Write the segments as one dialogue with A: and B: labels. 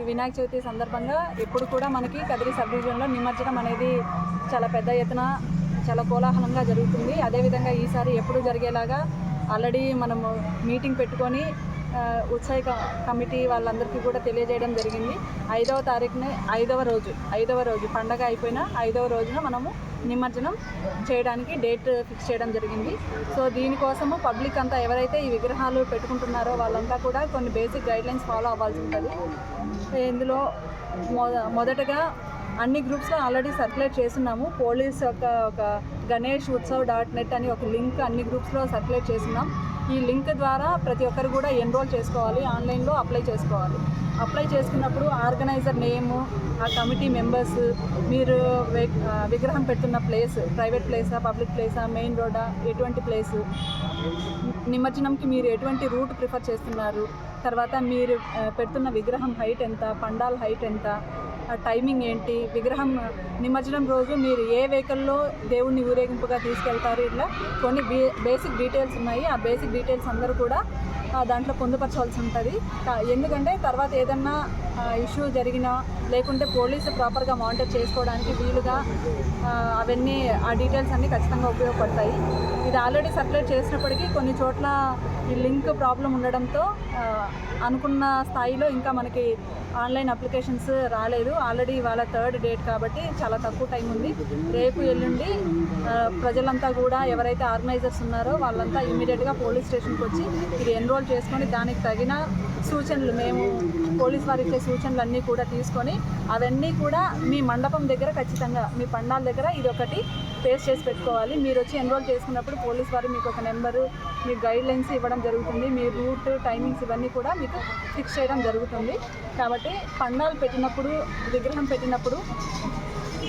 A: ఈ వినాయక చవితి సందర్భంగా ఎప్పుడు కూడా మనకి కదిరి సబ్ డివిజన్లో నిమజ్జనం అనేది చాలా పెద్ద ఎత్తున చాలా కోలాహలంగా జరుగుతుంది. అదేవిధంగా ఈసారి ఎప్పుడు జరిగేలాగా ఆల్రెడీ మనము మీటింగ్ పెట్టుకొని ఉత్సవ కమిటీ వాళ్ళందరికీ కూడా తెలియజేయడం జరిగింది. ఐదవ తారీఖున ఐదవ రోజు ఐదవ రోజు పండగ అయిపోయిన ఐదవ రోజున మనము నిమజ్జనం చేయడానికి డేట్ ఫిక్స్ చేయడం జరిగింది. సో దీనికోసము పబ్లిక్ అంతా ఎవరైతే ఈ విగ్రహాలు పెట్టుకుంటున్నారో వాళ్ళంతా కూడా కొన్ని బేసిక్ గైడ్లైన్స్ ఫాలో అవ్వాల్సి ఉంటుంది. ఇందులో మొదటగా అన్ని గ్రూప్స్లో ఆల్రెడీ సర్క్యులేట్ చేస్తున్నాము. పోలీస్ యొక్క ఒక గణేష్ ఉత్సవ్ డాట్ నెట్ అని ఒక లింక్ అన్ని గ్రూప్స్లో సర్క్యులేట్ చేస్తున్నాం. ఈ లింక్ ద్వారా ప్రతి ఒక్కరు కూడా ఎన్రోల్ చేసుకోవాలి ఆన్లైన్లో అప్లై చేసుకోవాలి. అప్లై చేసుకున్నప్పుడు ఆర్గనైజర్ నేము ఆ కమిటీ మెంబర్స్ మీరు విగ్రహం పెడుతున్న ప్లేస్ ప్రైవేట్ ప్లేసా పబ్లిక్ ప్లేసా మెయిన్ రోడా ఎటువంటి ప్లేస్? నిమజ్జనంకి మీరు ఎటువంటి రూట్ ప్రిఫర్ చేస్తున్నారు? తర్వాత మీరు పెడుతున్న విగ్రహం హైట్ ఎంత పండాల్ హైట్ ఎంత? టైమింగ్ ఏంటి? విగ్రహం నిమజ్జనం రోజు మీరు ఏ వెహికల్లో దేవుణ్ణి ఊరేగింపుగా తీసుకెళ్తారు? ఇట్లా కొన్ని బేసిక్ డీటెయిల్స్ ఉన్నాయి. ఆ బేసిక్ డీటెయిల్స్ అందరూ కూడా దాంట్లో పొందుపరచవలసి ఉంటుంది. ఎందుకంటే తర్వాత ఏదన్నా ఇష్యూ జరిగినా లేకుంటే పోలీసు ప్రాపర్గా మానిటర్ చేసుకోవడానికి వీలుగా అవన్నీ ఆ డీటెయిల్స్ అన్నీ ఖచ్చితంగా ఉపయోగపడతాయి. ఇది ఆల్రెడీ సర్క్యులేట్ చేసినప్పటికీ కొన్ని చోట్ల ఈ లింక్ ప్రాబ్లం ఉండడంతో అనుకున్న స్థాయిలో ఇంకా మనకి ఆన్లైన్ అప్లికేషన్స్ రాలేదు. ఆల్రెడీ ఇవాళ థర్డ్ డేట్ కాబట్టి చాలా తక్కువ టైం ఉంది. రేపు ఎల్లుండి ప్రజలంతా కూడా ఎవరైతే ఆర్గనైజర్స్ ఉన్నారో వాళ్ళంతా ఇమీడియట్గా పోలీస్ స్టేషన్కి వచ్చి ఇది ఎన్రోల్ చేసుకొని దానికి తగిన సూచనలు మేము పోలీస్ వారికి సూచనలు అన్నీ కూడా తీసుకొని అవన్నీ కూడా మీ మండపం దగ్గర ఖచ్చితంగా మీ పండాల దగ్గర ఇది ఒకటి పేస్ట్ చేసి పెట్టుకోవాలి. మీరు వచ్చి ఎన్రోల్ చేసుకున్నప్పుడు పోలీస్ వారు మీకు ఒక నెంబరు మీ గైడ్ లైన్స్ ఇవ్వడం జరుగుతుంది. మీ రూట్ టైమింగ్స్ ఇవన్నీ కూడా మీకు ఫిక్స్ చేయడం జరుగుతుంది. కాబట్టి పండాలు పెట్టినప్పుడు విగ్రహం పెట్టినప్పుడు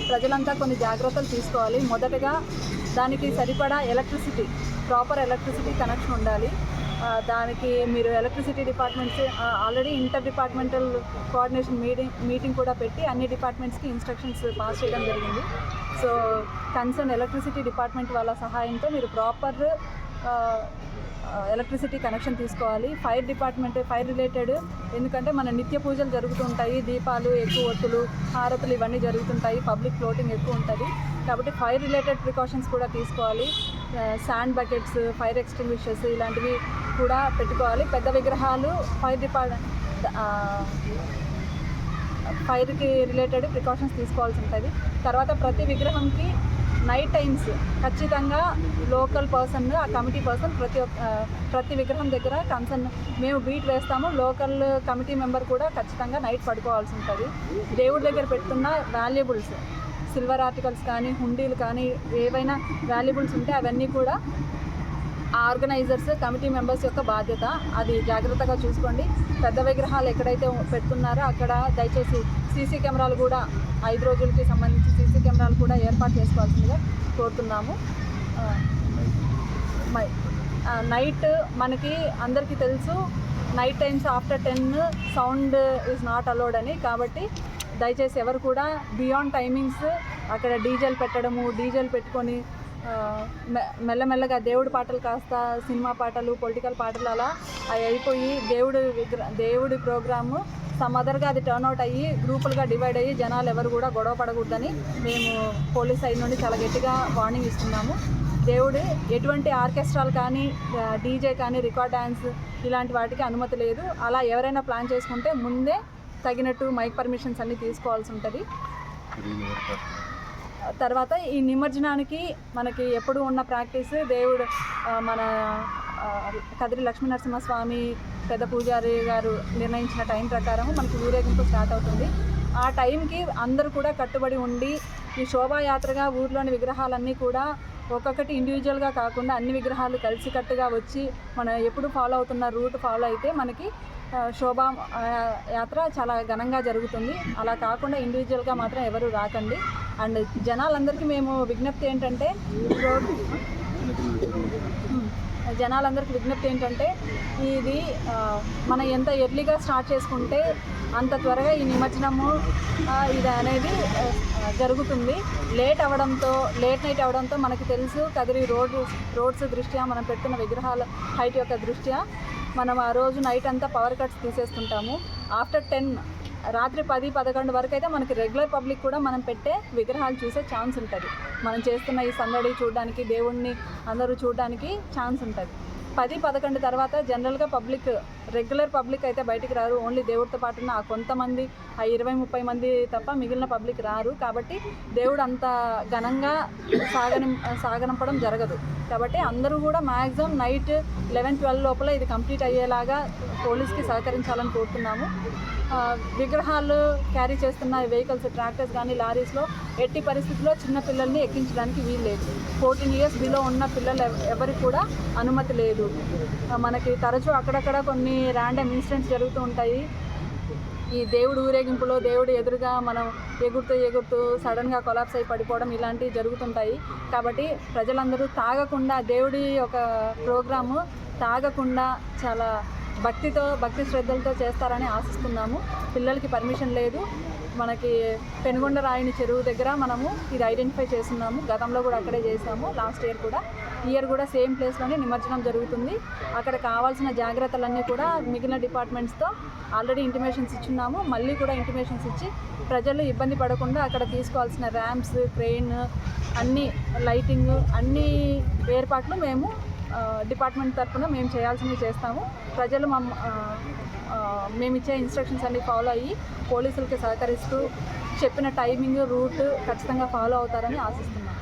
A: ప్రజలంతా కొన్ని జాగ్రత్తలు తీసుకోవాలి. మొదటగా దానికి సరిపడా ఎలక్ట్రిసిటీ ప్రాపర్ ఎలక్ట్రిసిటీ కనెక్షన్ ఉండాలి. దానికి మీరు electricity departments already inter departmental coordination meeting meeting కూడా పెట్టి అన్ని డిపార్ట్మెంట్స్కి ఇన్స్ట్రక్షన్స్ పాస్ చేయడం జరిగింది. సో కన్సర్న్ ఎలక్ట్రిసిటీ డిపార్ట్మెంట్ వాళ్ళ సహాయంతో మీరు ప్రాపర్ ఎలక్ట్రిసిటీ కనెక్షన్ తీసుకోవాలి. ఫైర్ డిపార్ట్మెంట్ ఫైర్ రిలేటెడ్ ఎందుకంటే మన నిత్య పూజలు జరుగుతుంటాయి దీపాలు ఎక్కువ ఒత్తులు హారతులు ఇవన్నీ జరుగుతుంటాయి. పబ్లిక్ ఫ్లోటింగ్ ఎక్కువ ఉంటుంది. కాబట్టి ఫైర్ రిలేటెడ్ ప్రికాషన్స్ కూడా తీసుకోవాలి. శాండ్ బకెట్స్ ఫైర్ ఎక్స్టింగ్విషర్స్ ఇలాంటివి కూడా పెట్టుకోవాలి. పెద్ద విగ్రహాలు ఫైర్ డిపార్ట్మెంట్ ఫైర్కి రిలేటెడ్ ప్రికాషన్స్ తీసుకోవాల్సి ఉంటుంది. తర్వాత ప్రతి విగ్రహంకి నైట్ టైమ్స్ ఖచ్చితంగా లోకల్ పర్సన్ ఆ కమిటీ పర్సన్ ప్రతి ఒక్క ప్రతి విగ్రహం దగ్గర కన్సర్న్ మేము బీట్ వేస్తాము. లోకల్ కమిటీ మెంబర్ కూడా ఖచ్చితంగా నైట్ పడుకోవాల్సి ఉంటుంది. దేవుడి దగ్గర పెడుతున్న వాల్యుబుల్స్ సిల్వర్ ఆర్టికల్స్ కానీ హుండీలు కానీ ఏవైనా వాల్యుబుల్స్ ఉంటే అవన్నీ కూడా ఆ ఆర్గనైజర్స్ కమిటీ మెంబర్స్ యొక్క బాధ్యత. అది జాగ్రత్తగా చూసుకోండి. పెద్ద విగ్రహాలు ఎక్కడైతే పెడుతున్నారో అక్కడ దయచేసి సీసీ కెమెరాలు కూడా ఐదు రోజులకి సంబంధించి సీసీ కెమెరాలు కూడా ఏర్పాటు చేసుకోవాల్సిందిగా కోరుతున్నాము. మై నైట్ మనకి అందరికీ తెలుసు night times after ten sound is not allowed అని. కాబట్టి దయచేసి ఎవరు కూడా బియాండ్ టైమింగ్స్ అక్కడ డీజేలు పెట్టడము డీజేలు పెట్టుకొని మె- మెల్లమెల్లగా దేవుడి పాటలు కాస్త సినిమా పాటలు పొలిటికల్ పాటలు అలా అవి అయిపోయి దేవుడు విగ్ర దేవుడి ప్రోగ్రాము సమ్ అదర్గా అది టర్న్అవుట్ అయ్యి గ్రూపులుగా డివైడ్ అయ్యి జనాలు ఎవరు కూడా గొడవ పడకూడదని మేము పోలీస్ సైడ్ నుండి చాలా గట్టిగా వార్నింగ్ ఇస్తున్నాము. దేవుడు ఎటువంటి ఆర్కెస్ట్రాలు కానీ డీజే కానీ రికార్డ్ డ్యాన్స్ ఇలాంటి వాటికి అనుమతి లేదు. అలా ఎవరైనా ప్లాన్ చేసుకుంటే ముందే తగినట్టు మైక్ పర్మిషన్స్ అన్నీ తీసుకోవాల్సి ఉంటుంది. తర్వాత ఈ నిమజ్జనానికి మనకి ఎప్పుడు ఉన్న ప్రాక్టీస్ దేవుడు మన కదిరి లక్ష్మీ నరసింహస్వామి పెద్ద పూజారి గారు నిర్ణయించిన టైం ప్రకారం మనకి ఊరేగింపు స్టార్ట్ అవుతుంది. ఆ టైంకి అందరూ కూడా కట్టుబడి ఉండి ఈ శోభాయాత్రగా ఊర్లోని విగ్రహాలన్నీ కూడా ఒక్కొక్కటి ఇండివిజువల్గా కాకుండా అన్ని విగ్రహాలు కలిసికట్టుగా వచ్చి మనం ఎప్పుడు ఫాలో అవుతున్న రూట్ ఫాలో అయితే మనకి శోభా యాత్ర చాలా ఘనంగా జరుగుతుంది. అలా కాకుండా ఇండివిజువల్గా మాత్రం ఎవరు రాకండి. అండ్ జనాలందరికీ మేము విజ్ఞప్తి ఏంటంటే రోడ్ జనాలందరికీ విజ్ఞప్తి ఏంటంటే ఇది మనం ఎంత ఎర్లీగా స్టార్ట్ చేసుకుంటే అంత త్వరగా ఈ నిమజ్జనము ఇది అనేది జరుగుతుంది. లేట్ అవ్వడంతో లేట్ నైట్ అవ్వడంతో మనకి తెలుసు కదిరి రోడ్ రోడ్స్ దృష్ట్యా మనం పెడుతున్న విగ్రహాల హైట్ యొక్క దృష్ట్యా మనం ఆ రోజు నైట్ అంతా పవర్ కట్స్ తీసేస్తుంటాము. ఆఫ్టర్ టెన్ రాత్రి పది పదకొండు వరకు అయితే మనకి రెగ్యులర్ పబ్లిక్ కూడా మనం పెట్టే విగ్రహాలు చూసే ఛాన్స్ ఉంటుంది. మనం చేస్తున్న ఈ సందడి చూడడానికి దేవుణ్ణి అందరూ చూడడానికి ఛాన్స్ ఉంటుంది. పది పదకొండు తర్వాత జనరల్గా పబ్లిక్ రెగ్యులర్ పబ్లిక్ అయితే బయటికి రారు. ఓన్లీ దేవుడితో పాటు ఆ కొంతమంది ఆ ఇరవై ముప్పై మంది తప్ప మిగిలిన పబ్లిక్ రారు. కాబట్టి దేవుడు అంత ఘనంగా సాగని సాగనంపడం జరగదు. కాబట్టి అందరూ కూడా మ్యాక్సిమం నైట్ లెవెన్ ట్వెల్వ్ లోపల ఇది కంప్లీట్ అయ్యేలాగా పోలీస్కి సహకరించాలని కోరుతున్నాము. విగ్రహాలు క్యారీ చేస్తున్న వెహికల్స్ ట్రాక్టర్స్ కానీ లారీస్లో ఎట్టి పరిస్థితుల్లో చిన్న పిల్లల్ని ఎక్కించడానికి వీలు లేదు. ఫోర్టీన్ ఇయర్స్ బిలో ఉన్న పిల్లలు ఎవరికి కూడా అనుమతి లేదు. మనకి తరచూ అక్కడక్కడ కొన్ని ర్యాండమ్ ఇన్సిడెంట్స్ జరుగుతూ ఉంటాయి. ఈ దేవుడు ఊరేగింపులో దేవుడు ఎదురుగా మనం ఎగురుతూ ఎగురుతూ సడన్గా కొలాప్స్ అయి పడిపోవడం ఇలాంటివి జరుగుతుంటాయి. కాబట్టి ప్రజలందరూ తాగకుండా దేవుడి ఒక ప్రోగ్రాము తాగకుండా చాలా భక్తితో భక్తి శ్రద్ధలతో చేస్తారని ఆశిస్తున్నాము. పిల్లలకి పర్మిషన్ లేదు. మనకి పెనుగొండ రాయిని చెరువు దగ్గర మనము ఇది ఐడెంటిఫై చేస్తున్నాము. గతంలో కూడా అక్కడే చేసాము లాస్ట్ ఇయర్ కూడా. ఇయర్ కూడా సేమ్ ప్లేస్లోనే నిమజ్జనం జరుగుతుంది. అక్కడ కావాల్సిన జాగ్రత్తలన్నీ కూడా మిగిలిన డిపార్ట్మెంట్స్తో ఆల్రెడీ ఇంటిమేషన్స్ ఇచ్చున్నాము. మళ్ళీ కూడా ఇంటిమేషన్స్ ఇచ్చి ప్రజలు ఇబ్బంది పడకుండా అక్కడ తీసుకోవాల్సిన ర్యాంప్స్ క్రెయిన్ అన్ని లైటింగ్ అన్ని ఏర్పాట్లు మేము డిపార్ట్మెంట్ తరఫున మేము చేయాల్సినవి చేస్తాము. ప్రజలు మా మేము ఇచ్చే ఇన్స్ట్రక్షన్స్ అన్ని ఫాలో అయ్యి పోలీసులకి సహకరిస్తూ చెప్పిన టైమింగ్ రూట్ ఖచ్చితంగా ఫాలో అవుతారని ఆశిస్తున్నాం.